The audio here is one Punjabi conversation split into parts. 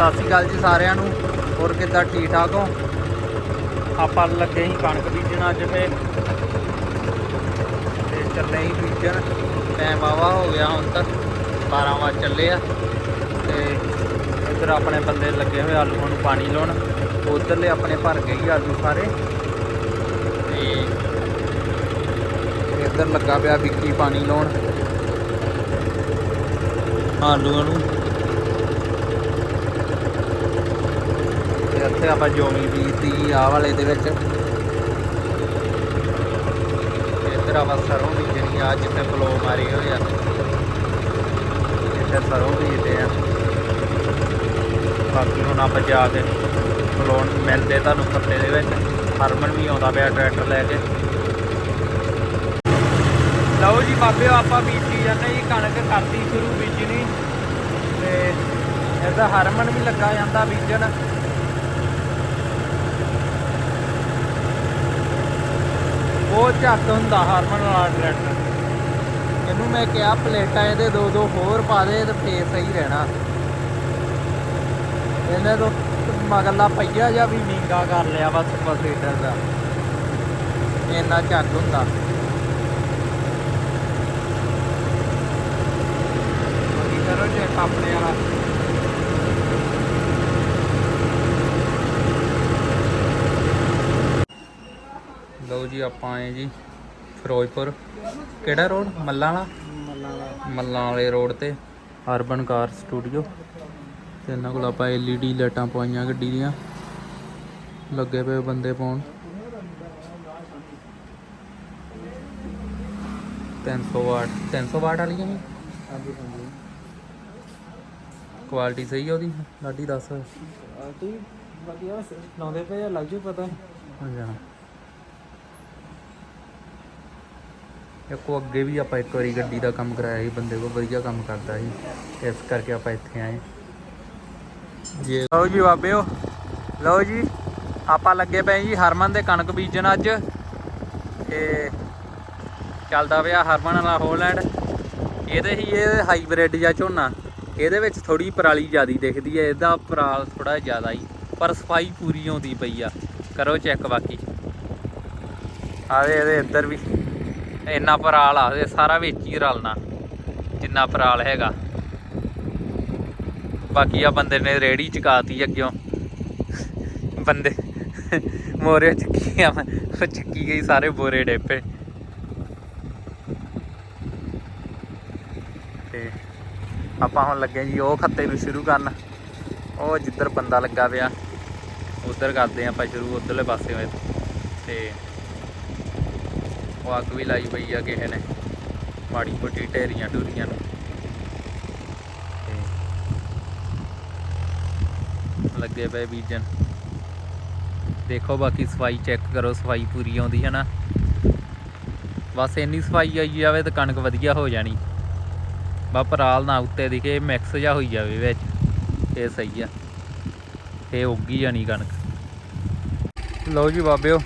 ਸਤਿ ਸ਼੍ਰੀ ਅਕਾਲ ਜੀ ਸਾਰਿਆਂ ਨੂੰ। ਹੋਰ ਕਿੱਦਾਂ ਠੀਕ ਠਾਕ ਹੋ? ਆਪਾਂ ਲੱਗੇ ਹੀ ਕਣਕ ਬੀਜਣ ਅੱਜ ਤੇ। ਤੇ ਚੱਲੇ ਹੀ ਬੀਜਣ। ਟਾਈਮ ਆਵਾ ਹੋ ਗਿਆ ਹੁਣ ਤੱਕ 12 ਵਜੇ ਚੱਲੇ ਆ। ਤੇ ਇੱਧਰ ਆਪਣੇ ਬੰਦੇ ਲੱਗੇ ਹੋਏ ਆਲੂਆਂ ਨੂੰ ਪਾਣੀ ਲਾਉਣ। ਉਧਰਲੇ ਆਪਣੇ ਭਰ ਗਏ ਹੀ ਆਲੂ ਸਾਰੇ। ਤੇ ਇੱਧਰ ਲੱਗਾ ਪਿਆ ਵਿੱਕੀ ਪਾਣੀ ਲਾਉਣ। ਆਲੂਆਂ ਨੂੰ। ਤੇ ਇੱਥੇ ਆਪਾਂ ਜੋਮੀ ਬੀਜਦੀ ਆ ਵਾਲੇ ਦੇ ਵਿੱਚ। ਇੱਧਰ ਆਪਾਂ ਸਰੋਂ ਬੀਜਣੀ ਆ, ਜਿੱਥੇ ਫਲੋ ਮਾਰੀ ਹੋਈ ਆ। ਇੱਥੇ ਸਰੋਂ ਬੀਜਦੇ ਆ। ਬਾਕੀ ਹੁਣ ਆਪਾਂ ਜਾ ਕੇ ਫਲੋਨ ਮਿਲਦੇ ਤੁਹਾਨੂੰ ਖੱਤੇ ਦੇ ਵਿੱਚ। ਹਰਮਨ ਵੀ ਆਉਂਦਾ ਪਿਆ ਟਰੈਕਟਰ ਲੈ ਕੇ। ਲਓ ਜੀ ਬਾਬਿਓ, ਆਪਾਂ ਬੀਜੀ ਜਾਂਦੇ ਜੀ, ਕਣਕ ਕਰਦੀ ਸ਼ੁਰੂ ਬੀਜਣੀ। ਤੇ ਇਹਦਾ ਹਰਮਨ ਵੀ ਲੱਗਾ ਜਾਂਦਾ ਬੀਜਣ। ਉਹ ਝੱਟ ਹੁੰਦਾ ਹਰਮਨ ਵਾਲਾ ਟਰੈਕਟਰ ਇਹਨੂੰ ਮੈਂ ਕਿਹਾ ਪਲੇਟਾਂ ਇਹਦੇ ਦੋ ਦੋ ਹੋਰ ਪਾ ਦੇ ਤੇ ਫੇਰ ਸਹੀ ਰਹਿਣਾ। ਇਹਨੇ ਤੋਂ ਮਗਲਾ ਪਈਆ ਜਾਂ ਵੀ ਨੀਂਗਾ ਕਰ ਲਿਆ ਬਸ ਪਲੇਟਰ ਦਾ ਇੰਨਾ ਝੱਟ ਹੁੰਦਾ ਬਾਕੀ ਕਰੋ ਚੈੱਕ ਆਪਣੇ ਵਾਲਾ ਲਓ ਜੀ ਆਪਾਂ ਆਏ ਜੀ ਫਿਰੋਜ਼ਪੁਰ। ਕਿਹੜਾ ਰੋਡ ਮੱਲਾਂ ਵਾਲਾ? ਮੱਲਾਂ ਵਾਲੇ ਰੋਡ ਤੇ ਅਰਬਨ ਕਾਰ ਸਟੂਡੀਓ ਤੇ ਇਹਨਾਂ ਕੋਲ ਆਪਾਂ LED ਲਾਈਟਾਂ ਪਵਾਈਆਂ ਗੱਡੀ ਦੀਆਂ। ਲੱਗੇ ਪਏ ਬੰਦੇ ਪਾਉਣ। 300 ਵਾਟ 300 ਵਾਟ ਵਾਲੀਆਂ ਨੇ ਹਾਂਜੀ ਹਾਂਜੀ ਕੁਆਲਿਟੀ ਸਹੀ ਆ ਉਹਦੀ? ਲਾਡੀ ਦੱਸ। ਤੁਸੀਂ ਵਧੀਆ ਲਾਉਂਦੇ ਪਏ ਲੱਗ ਜੂ ਪਤਾ। ਅੱਛਾ ਇੱਕੋ ਅੱਗੇ ਵੀ ਆਪਾਂ ਇੱਕ ਵਾਰੀ ਗੱਡੀ ਦਾ ਕੰਮ ਕਰਾਇਆ ਸੀ, ਬੰਦੇ ਕੋਲ ਵਧੀਆ ਕੰਮ ਕਰਦਾ ਸੀ। ਇਸ ਕਰਕੇ ਆਪਾਂ ਇੱਥੇ ਆਏ। ਜੀ ਲਓ ਜੀ ਬਾਬਿਓ, ਲਓ ਜੀ, ਆਪਾਂ ਲੱਗੇ ਪਏ ਜੀ ਹਰਮਨ ਦੇ ਕਣਕ ਬੀਜਣ ਅੱਜ। ਤੇ ਚੱਲਦਾ ਪਿਆ ਹਰਮਨ ਵਾਲਾ ਹੋਲੈਂਡ ਇਹਦੇ ਹੀ ਇਹ ਹਾਈਬ੍ਰਿਡ ਜਾਂ ਝੋਨਾ। ਇਹਦੇ ਵਿੱਚ ਥੋੜੀ ਪਰਾਲੀ ਜ਼ਿਆਦੀ ਦਿਖਦੀ ਹੈ, ਇਹਦਾ ਪਰਾਲ ਥੋੜਾ ਜ਼ਿਆਦਾ ਹੀ, ਪਰ ਸਫ਼ਾਈ ਪੂਰੀ ਆਉਂਦੀ ਪਈ ਆ। ਕਰੋ ਚੈੱਕ ਬਾਕੀ। ਆਵੇ ਇਹਦੇ ਇੱਧਰ ਵੀ। ਇੰਨਾ ਪਰਾਲ ਆ, ਇਹ ਸਾਰਾ ਵਿੱਚ ਹੀ ਰਲਣਾ, ਜਿੰਨਾ ਪਰਾਲ ਹੈਗਾ। ਬਾਕੀ ਆ ਬੰਦੇ ਨੇ ਰੇੜੀ ਚਕਾਤੀ ਅੱਗਿਓਂ। ਬੰਦੇ ਮੋਰੇ ਚੱਕੀ ਆ, ਉਹ ਚੱਕੀ ਗਈ ਸਾਰੇ ਬੋਰੇ ਡੇਪੇ। ਤੇ ਆਪਾਂ ਹੁਣ ਲੱਗੇ ਜੀ ਉਹ ਖੱਤੇ ਨੂੰ ਸ਼ੁਰੂ ਕਰਨ। ਉਹ ਜਿੱਧਰ ਬੰਦਾ ਲੱਗਾ ਪਿਆ, ਉਧਰ ਕਰਦੇ ਆਪਾਂ ਸ਼ੁਰੂ, ਉਧਰਲੇ ਪਾਸੇ ਹੋਏ। ਤੇ ਉਹ ਅੱਗ ਵੀ ਲਾਈ ਪਈ ਆ ਕਿਸੇ ਨੇ। ਮਾੜੀ ਮੋਟੀ ਢੇਰੀਆਂ ਢੂਰੀਆਂ ਨੂੰ। ਲੱਗੇ ਪਏ ਬੀਜਣ। ਦੇਖੋ ਬਾਕੀ ਸਫ਼ਾਈ ਚੈੱਕ ਕਰੋ, ਸਫ਼ਾਈ ਪੂਰੀ ਆਉਂਦੀ ਹੈ ਨਾ। ਬਸ ਇੰਨੀ ਸਫ਼ਾਈ ਆਈ ਜਾਵੇ ਤਾਂ ਕਣਕ ਵਧੀਆ ਹੋ ਜਾਣੀ। ਬਾ ਪਰਾਲ ਨਾ ਉੱਤੇ ਦਿਖੇ ਮਿਕਸ ਜਾ ਹੋਈ ਜਾਵੇ ਵਿੱਚ। ਇਹ ਸਹੀ ਆ। ਇਹ ਉੱਗੀ ਜਾਣੀ ਕਣਕ। ਲਓ ਜੀ ਬਾਬਿਓ।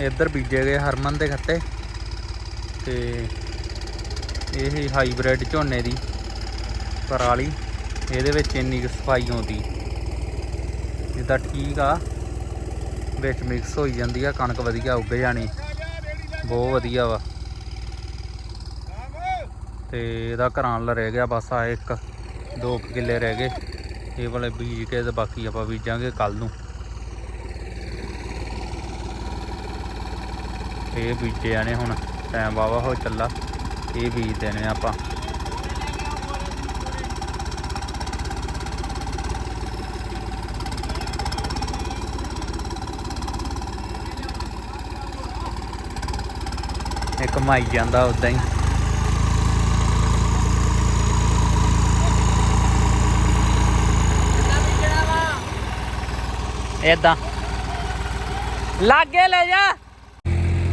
ਇੱਧਰ ਬੀਜੇ ਗਏ ਹਰਮਨ ਦੇ ਖੱਤੇ। ਤੇ ਇਹ ਹੀ ਹਾਈਬ੍ਰਿਡ ਝੋਨੇ ਦੀ ਪਰਾਲੀ। ਇਹਦੇ ਵਿੱਚ ਇੰਨੀ ਕੁ ਸਫ਼ਾਈ ਆਉਂਦੀ। ਜਿੱਦਾਂ ਠੀਕ ਆ। ਵਿੱਚ ਮਿਕਸ ਹੋਈ ਜਾਂਦੀ ਆ, ਕਣਕ ਵਧੀਆ ਉੱਗ ਜਾਣੀ। ਬਹੁਤ ਵਧੀਆ ਵਾ। ਤੇ ਇਹਦਾ ਘਰਾਂ ਲ ਰਹਿ ਗਿਆ ਬਸ ਆ ਇੱਕ, ਦੋ ਕਿੱਲੇ ਰਹਿ ਗਏ। ਇਹ ਵਾਲੇ ਬੀਜ ਕੇ ਤੇ ਬਾਕੀ ਆਪਾਂ ਬੀਜਾਂਗੇ ਕੱਲ ਨੂੰ। ਇਹ ਬੀਜੇ ਆਣੇ ਹੁਣ ਟਾਈਮ ਵਾਵਾ ਹੋ ਚੱਲਾ। ਇਹ ਬੀਜ ਦੇਣੇ ਆਪਾਂ। ਇਹ ਕਮਾਈ ਜਾਂਦਾ ਉਦਾਂ ਹੀ। ਏਦਾਂ। ਲਾਗੇ ਲੈ ਜਾ।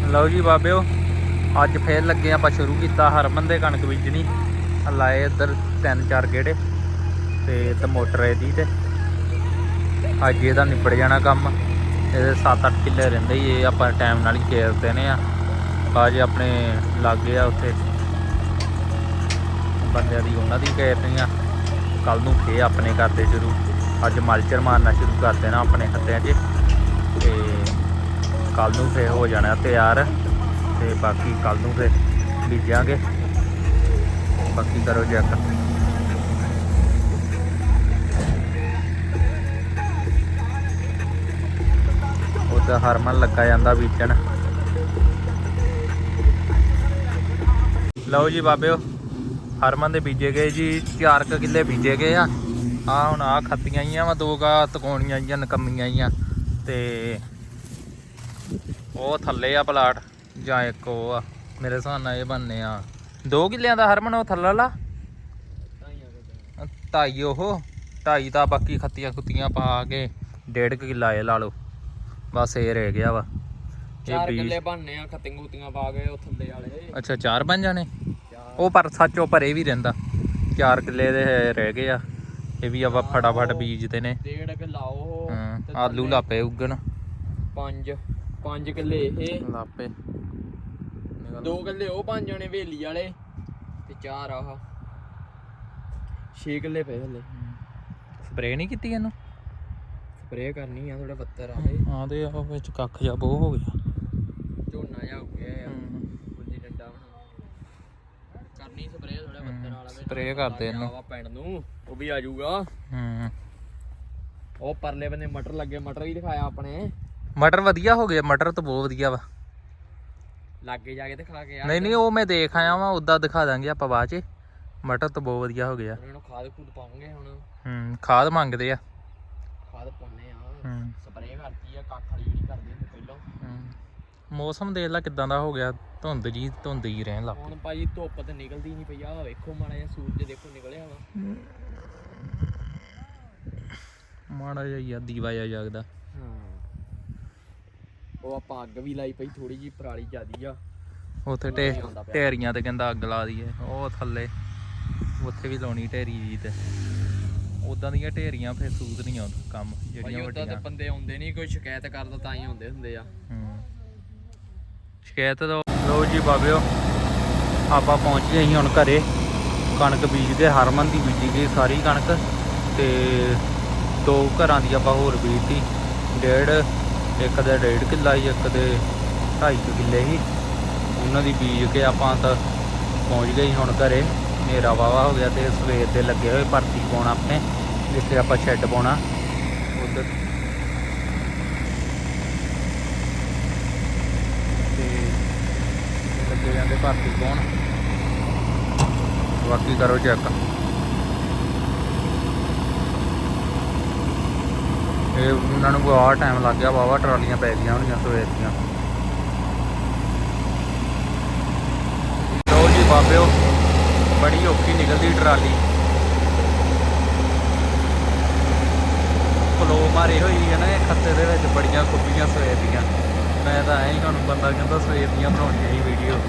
ਲਓ ਜੀ ਬਾਬਿਓ, ਅੱਜ ਫੇਰ ਲੱਗੇ ਆਪਾਂ ਸ਼ੁਰੂ ਕੀਤਾ ਹਰਮਨ ਦੇ ਕਣਕ ਬੀਜਣੀ। ਲਾਏ ਇੱਧਰ ਤਿੰਨ ਚਾਰ ਗੇੜੇ ਤੇ ਤੇ ਮੋਟਰ ਇਹਦੀ ਤੇ। ਅੱਜ ਇਹਦਾ ਨਿਬੜ ਜਾਣਾ ਕੰਮ। ਇਹਦੇ 7-8 ਕਿੱਲੇ ਰਹਿੰਦੇ ਹੀ, ਇਹ ਆਪਾਂ ਟਾਈਮ ਨਾਲ ਹੀ ਕੇਰ ਦੇਣੇ ਆ। ਬਾਜੇ ਆਪਣੇ ਲਾਗੇ ਆ ਉੱਥੇ। ਬੰਦਿਆਂ ਦੀ ਉਹਨਾਂ ਦੀ ਕੇਰਨੀ ਆ। ਕੱਲ ਨੂੰ ਫੇ ਆਪਣੇ ਕਰਦੇ ਸ਼ੁਰੂ। ਅੱਜ ਮਲਚਰ ਮਾਰਨਾ ਸ਼ੁਰੂ ਕਰ ਦੇਣਾ ਆਪਣੇ ਹੱਥਿਆਂ 'ਚ। ਤੇ ਕੱਲ ਨੂੰ ਫੇ ਹੋ ਜਾਣਾ ਤਿਆਰ ਤੇ ਬਾਕੀ ਕੱਲ ਨੂੰ ਫੇ ਬੀਜਾਂਗੇ ਬਾਕੀ ਕਰੋ ਚੈੱਕ ਉਹਦਾ ਹਰਮਨ ਲੱਗਾ ਜਾਂਦਾ ਬੀਜਣ ਲਓ ਜੀ ਬਾਬਿਓ, ਹਰਮਨ ਦੇ ਬੀਜੇ ਗਏ ਜੀ 4 ਕ ਕਿੱਲੇ ਬੀਜੇ ਗਏ ਆ। ਆ ਹੁਣ ਆ ਖੱਤੀਆਂ ਹੀ ਆ ਵਾ, ਦੋ ਗਾ ਤਕੋਣੀਆਂ ਜਾਂ ਨਕਮੀਆਂ ਹੀ ਆ ਤੇ ਉਹ ਥੱਲੇ ਆ ਪਲਾਟ। ਜਾਂ ਇੱਕ ਉਹ ਆ। ਮੇਰੇ ਹਿਸਾਬ ਨਾਲ ਇਹ ਬੰਨੇ ਆ। ਦੋ ਕਿੱਲਿਆਂ ਦਾ ਹਰਮਨ ਉਹ ਥੱਲੇ ਵਾਲਾ? ਢਾਈ ਉਹ। ਢਾਈ ਤਾਂ ਬਾਕੀ ਖੱਤੀਆਂ ਖੁੱਤੀਆਂ ਪਾ ਕੇ ਡੇਢ ਕਿੱਲਾ ਇਹ ਲਾ ਲਓ। ਬਸ ਇਹ ਰਹਿ ਗਿਆ ਵਾ। ਚਾਰ ਕਿੱਲੇ ਬਣਨੇ ਆ ਖੱਤੀਆਂ ਖੁੱਤੀਆਂ ਪਾ ਕੇ ਉਹ ਥੱਲੇ ਵਾਲੇ। ਅੱਛਾ ਚਾਰ ਬਣ ਜਾਣੇ? ਉਹ ਪਰ ਸੱਚ ਉਹ ਭਰੇ ਵੀ ਰਹਿੰਦਾ। ਚਾਰ ਕਿੱਲੇ ਦੇ ਰਹਿ ਗਏ ਆ। ਇਹ ਵੀ ਆਪਾਂ ਫਟਾਫਟ ਬੀਜਦੇ ਨੇ। ਡੇਢ ਕਿ ਲਾਓ ਹਾਂ, ਤੇ ਆਲੂ ਲਾਪੇ ਉੱਗਣ। ਪੰਜ। ਪੰਜ ਕਿੱਲੇ ਇਹ। ਲਾਪੇ। ਦੋ ਕਿੱਲੇ ਉਹ ਬਣ ਜਾਣੇ ਵੇਲੀ ਵਾਲੇ ਤੇ ਚਾਰ ਆਹ। 6 ਕਿੱਲੇ ਪਏ ਹਲੇ। ਸਪਰੇ ਨਹੀਂ ਕੀਤੀ ਇਹਨੂੰ? ਸਪਰੇਅ ਕਰਨੀ ਆ ਥੋੜਾ ਪੱਤਰ ਆਲੇ ਹਾਂ ਤੇ ਉਹ ਵਿੱਚ ਕੱਖ ਜਾ ਬੋ ਹੋ ਗਿਆ। ਝੋਨਾ ਜਾ ਹੋ ਗਿਆ ਆ। ਗੁੱਲੀ ਡੰਡਾ ਬਣਾ। ਕਰਨੀ ਸਪਰੇਅ ਥੋੜਾ ਪੱਤਰ ਵਾਲਾ ਵੀ spray ਕਰਦੇ ਇਹਨੂੰ। ਆਵਾ ਪੈਣ ਨੂੰ ਉਹ ਵੀ ਆ ਜਾਊਗਾ। ਹੂੰ। ਉਹ ਪਰਲੇ ਬੰਨੇ ਮਟਰ ਲੱਗੇ ਮਟਰ ਵੀ ਦਿਖਾਇਆ ਆਪਣੇ। ਮਟਰ ਵਧੀਆ ਹੋ ਗਿਆ ਮਟਰ ਤਾਂ ਬਹੁਤ ਵਧੀਆ ਵਾ। ਲਾਗੇ ਜਾ ਕੇ ਦਿਖਾ ਕੇ ਆ। ਨਹੀਂ ਨਹੀਂ ਉਹ ਮੈਂ ਦੇਖ ਆਇਆ ਵਾਂ ਉਦਾਂ ਦਿਖਾ ਦਾਂਗੇ ਆਪਾਂ ਬਾਅਦ ਚ। ਮਟਰ ਤਾਂ ਬਹੁਤ ਵਧੀਆ ਹੋ ਗਿਆ। ਉਹਨਾਂ ਨੂੰ ਖਾਦ ਖੂਦ ਪਾਉਂਗੇ ਹੁਣ। ਹੂੰ ਖਾਦ ਮੰਗਦੇ ਆ। ਖਾਦ ਪਾਉਣੇ ਆ। ਹੂੰ। ਸਪਰੇਅ ਕਰਤੀ ਆ ਕੱਖ ਵਾਲੀ ਜਿਹੜੀ ਕਰਦੇ ਹੁੰਦੇ ਪਹਿਲਾਂ। ਹੂੰ। ਮੌਸਮ ਦੇਖ ਲੈ ਕਿਦਾਂ ਦਾ ਹੋ ਗਿਆ ਧੁੰਦ ਜੀ ਧੁੰਦ ਹੀ ਰਹਿਣ ਲੱਗ ਹੁਣ ਭਾਈ ਧੁੱਪ ਤੇ ਨਿਕਲਦੀ ਨਹੀਂ ਪਈ ਆ ਵੇਖੋ ਮਾੜਾ ਜਿਹਾ ਸੂਰਜ ਦੇਖੋ ਨਿਕਲਿਆ ਵਾ। ਮਾੜਾ ਜਿਹਾ ਆ ਦੀਵਾ ਜਿਹਾ ਜਗਦਾ। ਉਹ ਆਪਾਂ ਅੱਗ ਵੀ ਲਾਈ ਪਈ ਥੋੜੀ ਜੀ ਪਰਾਲੀ ਜਿਆਦੀ ਆ। ਉੱਥੇ ਢੇ ਢੇਰੀਆਂ ਤੇ ਕਹਿੰਦਾ ਅੱਗ ਲਾ ਦਈਏ। ਉਹ ਥੱਲੇ ਉੱਥੇ ਵੀ ਲਾਉਣੀ ਢੇਰੀ ਜੀ ਤੇ। ਉਦਾਂ ਦੀਆਂ ਢੇਰੀਆਂ ਫਿਰ ਸੂਤ ਨਹੀਂ ਆਉਂਦਾ ਕੰਮ ਜਿਹੜੀਆਂ ਉਦਾਂ ਤੇ ਵੱਡੀਆਂ। ਬੰਦੇ ਆਉਂਦੇ ਨਹੀਂ ਕੋਈ ਸ਼ਿਕਾਇਤ ਕਰਦਾ ਤਾਂ ਹੀ ਆਉਂਦੇ ਹੁੰਦੇ ਆ। ਸ਼ਿਕਾਇਤ ਦਾ ਲੋ ਜੀ ਬਾਬਿਓ ਆਪਾਂ ਪਹੁੰਚ ਗਏ ਅਸੀਂ ਹੁਣ ਘਰੇ। ਕਣਕ ਬੀਜਦੇ ਹਰਮਨ ਦੀ ਬੀਜੀ ਗਈ ਸਾਰੀ ਕਣਕ ਤੇ ਦੋ ਘਰਾਂ ਦੀ ਆਪਾਂ ਹੋਰ ਬੀਜਤੀ। ਡੇਢ ਇੱਕ ਦੇ ਡੇਢ ਕਿੱਲਾ ਸੀ, ਇੱਕ ਦੇ ਢਾਈ ਕੁ ਕਿੱਲੇ ਸੀ। ਉਹਨਾਂ ਦੀ ਬੀਜ ਕੇ ਆਪਾਂ ਤਾਂ ਪਹੁੰਚ ਗਏ ਹੁਣ ਘਰੇ। ਹਨੇਰਾ ਵਾਵਾ ਹੋ ਗਿਆ ਤੇ ਸਵੇਰ ਦੇ ਲੱਗੇ ਹੋਏ ਭਰਤੀ ਪਾਉਣਾ ਆਪਣੇ, ਜਿੱਥੇ ਆਪਾਂ ਸ਼ੈੱਡ ਪਾਉਣਾ। ਉਧਰ। ਤੇ ਲੱਗੇ ਜਾਂਦੇ ਭਰਤੀ ਪਾਉਣ। ਬਾਕੀ ਕਰੋ ਚੈੱਕ। ਇਹ ਉਹਨਾਂ ਨੂੰ ਬਹੁਤ ਟਾਈਮ ਲੱਗ ਗਿਆ ਵਾਵਾ ਟਰਾਲੀਆਂ ਪੈ ਗਈਆਂ ਹੋਣੀਆਂ ਸਵੇਰ ਦੀਆਂ। ਲੋ ਜੀ ਬਾਬਿਓ, ਬੜੀ ਔਖੀ ਨਿਕਲਦੀ ਟਰਾਲੀ। ਫਲੋ ਮਾਰੀ ਹੋਈ ਹੈ ਨਾ ਖੱਤੇ ਦੇ ਵਿੱਚ, ਬੜੀਆਂ ਖੁੱਬੀਆਂ ਸਵੇਰ ਦੀਆਂ। ਮੈਂ ਤਾਂ ਐਂ ਹੀ ਤੁਹਾਨੂੰ ਬੰਦਾ ਕਹਿੰਦਾ ਸਵੇਰ ਦੀਆਂ ਬਣਾਉਣੀਆਂ ਹੀ ਵੀਡੀਓ